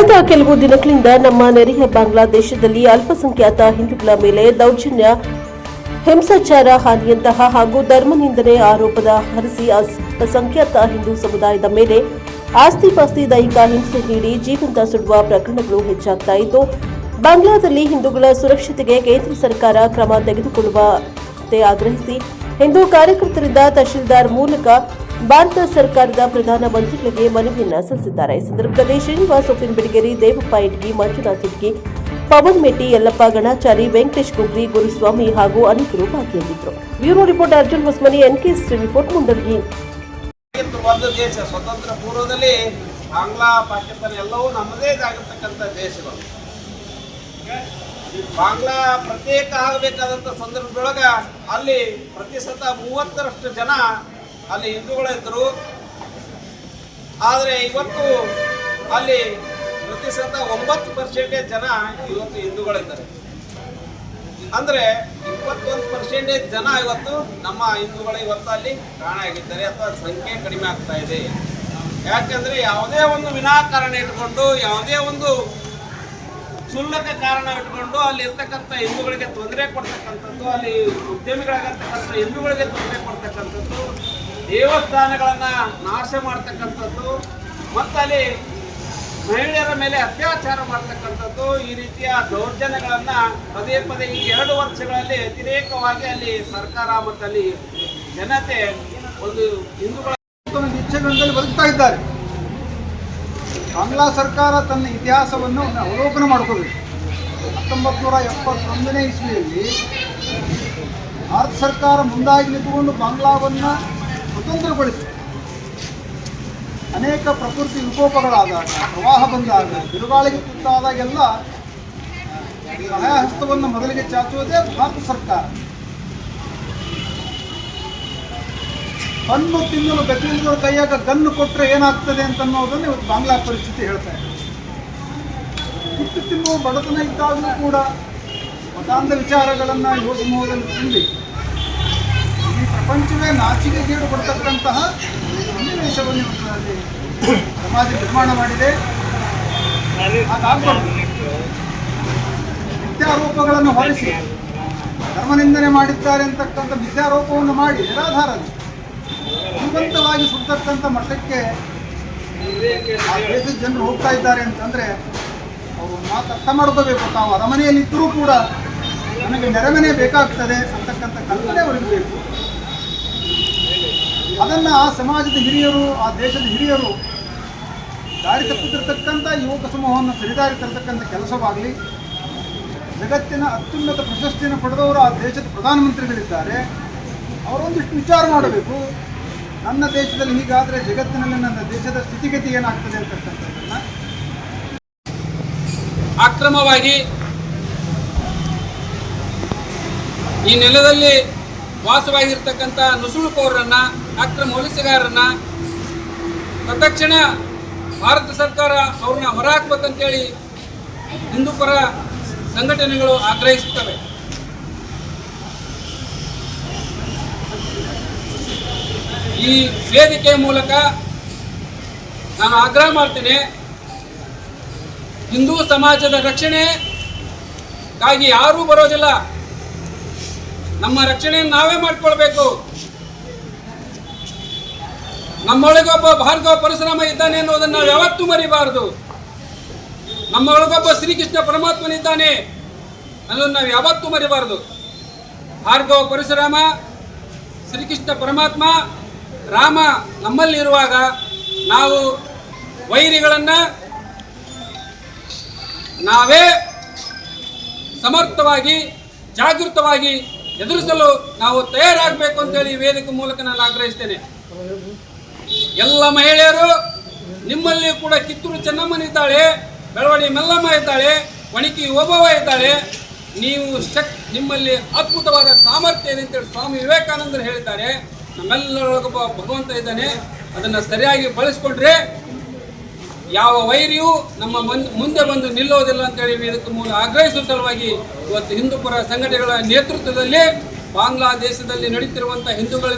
ಕಳೆದ ಕೆಲವು ದಿನಗಳಿಂದ ನಮ್ಮ ನೆರೆಯ ಬಾಂಗ್ಲಾದೇಶದಲ್ಲಿ ಅಲ್ಪಸಂಖ್ಯಾತ ಹಿಂದೂಗಳ ಮೇಲೆ ದೌರ್ಜನ್ಯ, ಹಿಂಸಾಚಾರ ಹಾನಿಯಂತಹ ಹಾಗೂ ಧರ್ಮ ನಿಂದನೆ ಆರೋಪದ ಹರಿಸಿ ಅಲ್ಪಸಂಖ್ಯಾತ ಹಿಂದೂ ಸಮುದಾಯದ ಮೇಲೆ ಆಸ್ತಿ ಪಾಸ್ತಿ ದೈಹಿಕ ಹಿಂಸೆ ನೀಡಿ ಜೀವಂತ ಸುಡುವ ಪ್ರಕರಣಗಳು ಹೆಚ್ಚಾಗ್ತಾ ಇದ್ದು, ಬಾಂಗ್ಲಾದಲ್ಲಿ ಹಿಂದೂಗಳ ಸುರಕ್ಷತೆಗೆ ಕೇಂದ್ರ ಸರ್ಕಾರ ಕ್ರಮ ತೆಗೆದುಕೊಳ್ಳುವಂತೆ ಆಗ್ರಹಿಸಿ, ಹಿಂದೂ ಕಾರ್ಯಕರ್ತರಿಂದ ತಹಶೀಲ್ದಾರ್ ಮೂಲಕ ಭಾರತ ಸರ್ಕಾರದ ಪ್ರಧಾನ ಮಂತ್ರಿಗಳಿಗೆ ಮನವಿಯನ್ನ ಸಲ್ಲಿಸಿದ್ದಾರೆ. ಈ ಸಂದರ್ಭದಲ್ಲಿ ಶ್ರೀನಿವಾಸ್ ಉಪ್ಪಿನ ಬಿಡಿಗೇರಿ ದೇವಪ್ಪ ಇಟ್ಗಿ, ಮಂಜುನಾಥ್ ಇಟ್ಗಿ, ಪವನ್ ಮೆಟ್ಟಿ ಯಲ್ಲಪ್ಪ ಗಣಾಚಾರಿ, ವೆಂಕಟೇಶ್ ಕುಗ್ರಿ ಗುರುಸ್ವಾಮಿ ಹಾಗೂ ಅನೇಕರು ಭಾಗಿಯಾಗಿದ್ದರು. Bureau report, Arjun Hosmani, NK report Mundargi ಸ್ವತಂತ್ರ ಪೂರ್ವದಲ್ಲಿ ಬಾಂಗ್ಲಾ ಪಾಕಿಸ್ತಾನ ಎಲ್ಲವೂ ನಮ್ಮದೇ ಆಗಿರ್ತಕ್ಕಂಥ ದೇಶಗಳು. ಬಾಂಗ್ಲಾ ಪ್ರತ್ಯೇಕ ಆಗಬೇಕಾದಂಥ ಸಂದರ್ಭದೊಳಗ ಅಲ್ಲಿ ಪ್ರತಿಶತ ಮೂವತ್ತರಷ್ಟು ಜನ ಅಲ್ಲಿ ಹಿಂದೂಗಳಿದ್ದರು ಆದರೆ ಇವತ್ತು ಅಲ್ಲಿ ಪ್ರತಿಶತ ಒಂಬತ್ತು ಪರ್ಸೆಂಟೇ ಜನ ಇವತ್ತು ಹಿಂದೂಗಳಿದ್ದಾರೆ ಅಂದ್ರೆ ಇಪ್ಪತ್ತೊಂದು ಪರ್ಸೆಂಟೇಜ್ ಜನ ಇವತ್ತು ನಮ್ಮ ಹಿಂದೂಗಳು ಇವತ್ತು ಅಲ್ಲಿ ಕಾಣೆಯಾಗಿದ್ದಾರೆ ಅಥವಾ ಸಂಖ್ಯೆ ಕಡಿಮೆ ಆಗ್ತಾ ಇದೆ. ಯಾಕಂದ್ರೆ ಯಾವುದೇ ಒಂದು ವಿನಾಕಾರಣ ಇಟ್ಕೊಂಡು, ಯಾವುದೇ ಒಂದು ಕ್ಷುಲ್ಲಕ ಕಾರಣ ಇಟ್ಕೊಂಡು ಅಲ್ಲಿ ಇರ್ತಕ್ಕಂಥ ಹಿಂದೂಗಳಿಗೆ ತೊಂದರೆ ಕೊಡ್ತಕ್ಕಂಥದ್ದು, ಅಲ್ಲಿ ಉದ್ಯಮಿಗಳಾಗಿರ್ತಕ್ಕಂಥ ಹಿಂದೂಗಳಿಗೆ ತೊಂದರೆ ಕೊಡ್ತಕ್ಕಂಥದ್ದು ದೇವಸ್ಥಾನಗಳನ್ನ ನಾಶ ಮಾಡ್ತಕ್ಕಂಥದ್ದು, ಮತ್ತಲ್ಲಿ ಮಹಿಳೆಯರ ಮೇಲೆ ಅತ್ಯಾಚಾರ ಮಾಡ್ತಕ್ಕಂಥದ್ದು, ಈ ರೀತಿಯ ದೌರ್ಜನ್ಯಗಳನ್ನು ಪದೇ ಪದೇ ಈ ಎರಡು ವರ್ಷಗಳಲ್ಲಿ ಅತಿರೇಕವಾಗಿ ಅಲ್ಲಿ ಸರ್ಕಾರ ಮತ್ತು ಅಲ್ಲಿ ಜನತೆ ಒಂದು ಹಿಂದೂಗಳ ಇಚ್ಛೆಗಳಲ್ಲಿ ಬದುಕ್ತಾ ಇದ್ದಾರೆ. ಬಾಂಗ್ಲಾ ಸರ್ಕಾರ ತನ್ನ ಇತಿಹಾಸವನ್ನು ಅವಲೋಕನ ಮಾಡ್ಕೋಬೇಕು ಹತ್ತೊಂಬತ್ತು ನೂರ ಎಪ್ಪತ್ತೊಂದನೇ ಇಸ್ವಿಯಲ್ಲಿ ಭಾರತ ಸರ್ಕಾರ ಮುಂದಾಗಿ ನಿಂತುಕೊಂಡು ಬಾಂಗ್ಲಾವನ್ನು ಸ್ವತಂತ್ರಗೊಳಿಸಿ ಅನೇಕ ಪ್ರಕೃತಿ ವಿಕೋಪಗಳಾದಾಗ ಪ್ರವಾಹ ಬಂದಾಗ, ಬಿರುಗಾಳಿಗೆ ತುತ್ತಾದಾಗೆಲ್ಲ ಸಹಾಯ ಹಸ್ತವನ್ನು ಮೊದಲಿಗೆ ಚಾಚುವುದೇ ಭಾರತ ಸರ್ಕಾರ. ಹಣ್ಣು ತಿನ್ನಲು ಗತಿಯಿಲ್ಲದವ್ರ ಕೈಯಾಗ ಗನ್ನು ಕೊಟ್ಟರೆ ಏನಾಗ್ತದೆ ಅಂತ ಅನ್ನೋದನ್ನು ಇವತ್ತು ಬಾಂಗ್ಲಾ ಪರಿಸ್ಥಿತಿ ಹೇಳ್ತಾ ಇದೆ. ಹುಟ್ಟು ತಿನ್ನುವ ಬಡತನ ಇದ್ದಾಗಲೂ ಕೂಡ ಮತಾಂಧ ವಿಚಾರಗಳನ್ನು ಯುವ ಸಮೂಹದಲ್ಲಿ ತುಂಬಿ ಪ್ರಪಂಚವೇ ನಾಚಿಕೆಗೇಡು ಕೊಡ್ತಕ್ಕಂತಹ ಸನ್ನಿವೇಶವನ್ನು ಇವತ್ತು ಅಲ್ಲಿ ಸಮಾಜ ನಿರ್ಮಾಣ ಮಾಡಿದೆ. ಅದಾಗಬಾರ್ದು ಮಿಥ್ಯಾರೋಪಗಳನ್ನು ಹೊರಿಸಿ, ಧರ್ಮನಿಂದನೆ ಮಾಡಿದ್ದಾರೆ ಅಂತಕ್ಕಂಥ ಮಿಥ್ಯಾರೋಪವನ್ನು ಮಾಡಿ ನಿರಾಧಾರ ಜೀವಂತವಾಗಿ ಸುಡ್ತಕ್ಕಂಥ ಮಠಕ್ಕೆ ಆ ದೇಶದ ಜನರು ಹೋಗ್ತಾ ಇದ್ದಾರೆ ಅಂತಂದ್ರೆ, ಅವರು ಮಾತು ಅರ್ಥ ಮಾಡ್ಕೋಬೇಕು. ತಾವು ಅರಮನೆಯಲ್ಲಿದ್ದರೂ ಕೂಡ, ನಮಗೆ ನೆರಮನೆ ಬೇಕಾಗ್ತದೆ ಅಂತಕ್ಕಂಥ ಕಲ್ಪನೆ ಅವರಿಗೆ ಬೇಕು. ಅದನ್ನ ಆ ಸಮಾಜದ ಹಿರಿಯರು, ಆ ದೇಶದ ಹಿರಿಯರು ದಾರಿ ತಪ್ಪುತ್ತಿರ್ತಕ್ಕಂಥ ಯುವಕ ಸಮೂಹವನ್ನು ಸರಿದಾರಿ ತರತಕ್ಕಂಥ ಕೆಲಸವಾಗಲಿ, ಜಗತ್ತಿನ ಅತ್ಯುನ್ನತ ಪ್ರಶಸ್ತಿಯನ್ನು ಪಡೆದವರು ಆ ದೇಶದ ಪ್ರಧಾನಮಂತ್ರಿಗಳಿದ್ದಾರೆ. ಅವರೊಂದಿಷ್ಟು ವಿಚಾರ ಮಾಡಬೇಕು. ನನ್ನ ದೇಶದಲ್ಲಿ ಹೀಗಾದರೆ ಜಗತ್ತಿನಲ್ಲಿ ನನ್ನ ದೇಶದ ಸ್ಥಿತಿಗತಿ ಏನಾಗ್ತದೆ ಅಂತಕ್ಕಂಥದ್ದನ್ನು. ಅಕ್ರಮವಾಗಿ ಈ ನೆಲದಲ್ಲಿ ವಾಸವಾಗಿರ್ತಕ್ಕಂಥ ನುಸುಳುಕೋರರನ್ನ ಅಕ್ರಮ ಮೌಲಿಸಗಾರನ್ನ ತತ್ಕ್ಷಣ ಭಾರತ ಸರ್ಕಾರ ಅವ್ರನ್ನ ಹೊರಹಾಕ್ಬೇಕಂತೇಳಿ ಹಿಂದೂಪರ ಸಂಘಟನೆಗಳು ಆಗ್ರಹಿಸುತ್ತವೆ. ಈ ವೇದಿಕೆ ಮೂಲಕ ನಾನು ಆಗ್ರಹ ಮಾಡ್ತೇನೆ, ಹಿಂದೂ ಸಮಾಜದ ರಕ್ಷಣೆಗಾಗಿ ಯಾರೂ ಬರೋದಿಲ್ಲ. ನಮ್ಮ ರಕ್ಷಣೆಯನ್ನು ನಾವೇ ಮಾಡ್ಕೊಳ್ಬೇಕು. ನಮ್ಮೊಳಗೊಬ್ಬ ಭಾರ್ಗವ ಪರಶುರಾಮ ಇದ್ದಾನೆ ಅನ್ನೋದನ್ನು ನಾವು ಯಾವತ್ತೂ ಮರಿಬಾರದು. ನಮ್ಮೊಳಗೊಬ್ಬ ಶ್ರೀಕೃಷ್ಣ ಪರಮಾತ್ಮನಿದ್ದಾನೆ ಅನ್ನೋದನ್ನು ನಾವು ಯಾವತ್ತೂ ಮರಿಬಾರದು. ಭಾರ್ಗವ ಪರಶುರಾಮ, ಶ್ರೀಕೃಷ್ಣ ಪರಮಾತ್ಮ, ರಾಮ ನಮ್ಮಲ್ಲಿರುವಾಗ ನಾವು ವೈರಿಗಳನ್ನು ನಾವೇ ಸಮರ್ಥವಾಗಿ, ಜಾಗೃತವಾಗಿ ಎದುರಿಸಲು ನಾವು ತಯಾರಾಗಬೇಕು ಅಂತೇಳಿ ವೇದಿಕೆ ಮೂಲಕ ನಾನು ಆಗ್ರಹಿಸ್ತೇನೆ. ಎಲ್ಲ ಮಹಿಳೆಯರು ನಿಮ್ಮಲ್ಲಿ ಕೂಡ ಕಿತ್ತೂರು ಚೆನ್ನಮ್ಮನ ಇದ್ದಾಳೆ ಬೆಳವಣಿ ಮೆಲ್ಲಮ್ಮ ಇದ್ದಾಳೆ, ಒಣಕಿ ಓಬವ್ವ ಇದ್ದಾಳೆ. ನೀವು ಶಕ್ ನಿಮ್ಮಲ್ಲಿ ಅದ್ಭುತವಾದ ಸಾಮರ್ಥ್ಯ ಇದೆ ಅಂತೇಳಿ ಸ್ವಾಮಿ ವಿವೇಕಾನಂದರು ಹೇಳಿದ್ದಾರೆ. ನಮ್ಮೆಲ್ಲರೊಳಗೊಬ್ಬ ಭಗವಂತ ಇದ್ದಾನೆ. ಅದನ್ನು ಸರಿಯಾಗಿ ಬಳಸ್ಕೊಂಡ್ರೆ ಯಾವ ವೈರಿಯೂ ನಮ್ಮ ಮುಂದೆ ಬಂದು ನಿಲ್ಲೋದಿಲ್ಲ ಅಂತೇಳಿ ಇದಕ್ಕೆ ಮೂಲ ಆಗ್ರಹಿಸುವ ಸಲುವಾಗಿ ಇವತ್ತು ಹಿಂದೂಪರ ಸಂಘಟನೆಗಳ ನೇತೃತ್ವದಲ್ಲಿ ಬಾಂಗ್ಲಾದೇಶದಲ್ಲಿ ನಡೀತಿರುವಂಥ ಹಿಂದೂಗಳ